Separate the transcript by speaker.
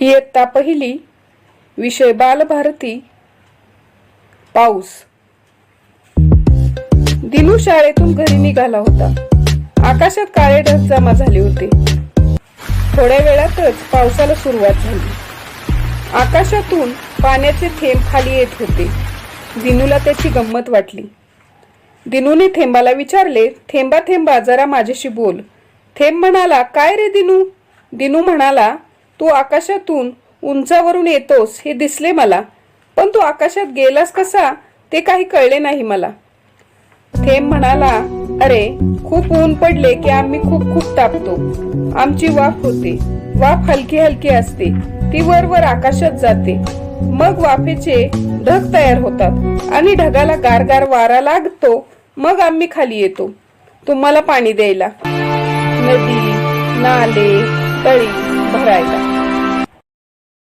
Speaker 1: इयत्ता पहिली विषय बालभारती पाऊस. दिनू शाळेतून घरी निघाला होता. आकाशात काळे ढग जमा झाले होते. थोड्या वेळातच पावसाला सुरुवात झाली. आकाशातून पाण्याचे थेंब खाली येत होते. दिनूला त्याची गंमत वाटली. दिनूने थेंबाला विचारले थेंबा थेंबा जरा माझ्याशी बोल. थेंब म्हणाला काय रे दिनू? दिनू म्हणाला तू आकाशातून उंचावरून येतोस हे दिसले मला. पण तू आकाशात गेलास कसा ते काही कळले नाही मला. थेंब म्हणाला अरे खूप ऊन पडले की आम्ही खूप खूप तापतो. आमची वाफ होते. वाफ हलकी हलकी असते. ती वर वर आकाशात जाते. मग वाफेचे ढग तयार होतात आणि ढगाला गारगार वारा लागतो. मग आम्ही खाली येतो. तुम्हाला पाणी द्यायला. नदी नाले तळी भरायला.